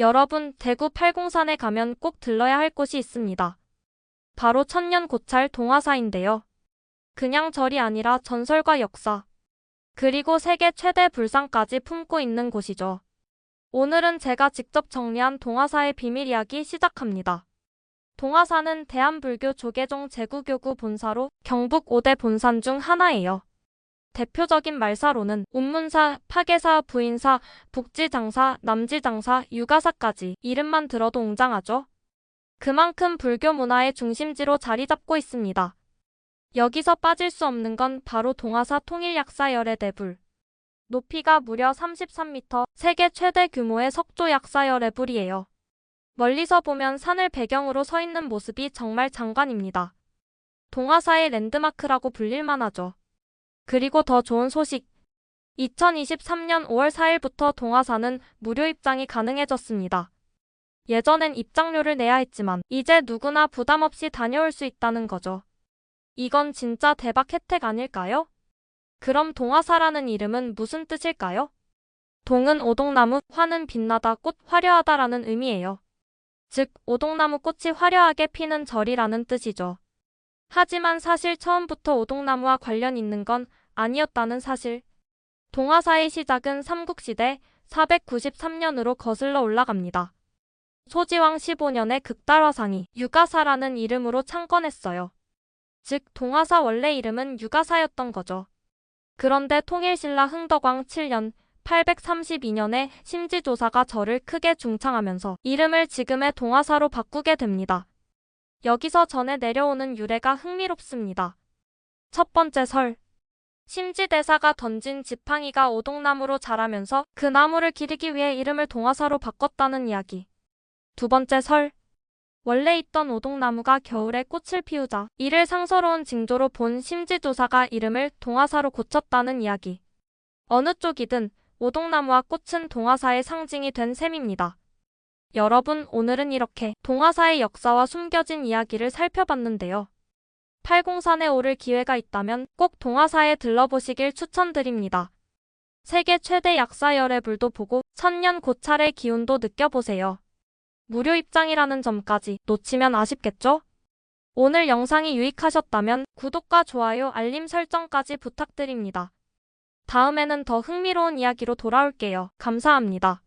여러분, 대구 팔공산에 가면 꼭 들러야 할 곳이 있습니다. 바로 천년 고찰 동화사인데요. 그냥 절이 아니라 전설과 역사, 그리고 세계 최대 불상까지 품고 있는 곳이죠. 오늘은 제가 직접 정리한 동화사의 비밀 이야기 시작합니다. 동화사는 대한불교 조계종 제구교구 본사로 경북 5대 본산 중 하나예요. 대표적인 말사로는 운문사, 파계사, 부인사, 북지장사, 남지장사, 유가사까지 이름만 들어도 웅장하죠. 그만큼 불교 문화의 중심지로 자리 잡고 있습니다. 여기서 빠질 수 없는 건 바로 동화사 통일약사 열의 대불. 높이가 무려 33m, 세계 최대 규모의 석조 약사열의 불이에요. 멀리서 보면 산을 배경으로 서 있는 모습이 정말 장관입니다. 동화사의 랜드마크라고 불릴만 하죠. 그리고 더 좋은 소식. 2023년 5월 4일부터 동화사는 무료 입장이 가능해졌습니다. 예전엔 입장료를 내야 했지만 이제 누구나 부담 없이 다녀올 수 있다는 거죠. 이건 진짜 대박 혜택 아닐까요? 그럼 동화사라는 이름은 무슨 뜻일까요? 동은 오동나무, 화는 빛나다, 꽃 화려하다라는 의미예요. 즉, 오동나무 꽃이 화려하게 피는 절이라는 뜻이죠. 하지만 사실 처음부터 오동나무와 관련 있는 건 아니었다는 사실. 동화사의 시작은 삼국시대 493년으로 거슬러 올라갑니다. 소지왕 15년에 극달화상이 유가사라는 이름으로 창건했어요. 즉, 동화사 원래 이름은 유가사였던 거죠. 그런데 통일신라 흥덕왕 7년 832년에 심지조사가 절을 크게 중창하면서 이름을 지금의 동화사로 바꾸게 됩니다. 여기서 전해 내려오는 유래가 흥미롭습니다. 첫 번째 설. 심지대사가 던진 지팡이가 오동나무로 자라면서 그 나무를 기리기 위해 이름을 동화사로 바꿨다는 이야기. 두 번째 설. 원래 있던 오동나무가 겨울에 꽃을 피우자 이를 상서로운 징조로 본 심지조사가 이름을 동화사로 고쳤다는 이야기. 어느 쪽이든 오동나무와 꽃은 동화사의 상징이 된 셈입니다. 여러분, 오늘은 이렇게 동화사의 역사와 숨겨진 이야기를 살펴봤는데요. 팔공산에 오를 기회가 있다면 꼭 동화사에 들러보시길 추천드립니다. 세계 최대 약사열의 불도 보고 천년 고찰의 기운도 느껴보세요. 무료 입장이라는 점까지 놓치면 아쉽겠죠? 오늘 영상이 유익하셨다면 구독과 좋아요, 알림 설정까지 부탁드립니다. 다음에는 더 흥미로운 이야기로 돌아올게요. 감사합니다.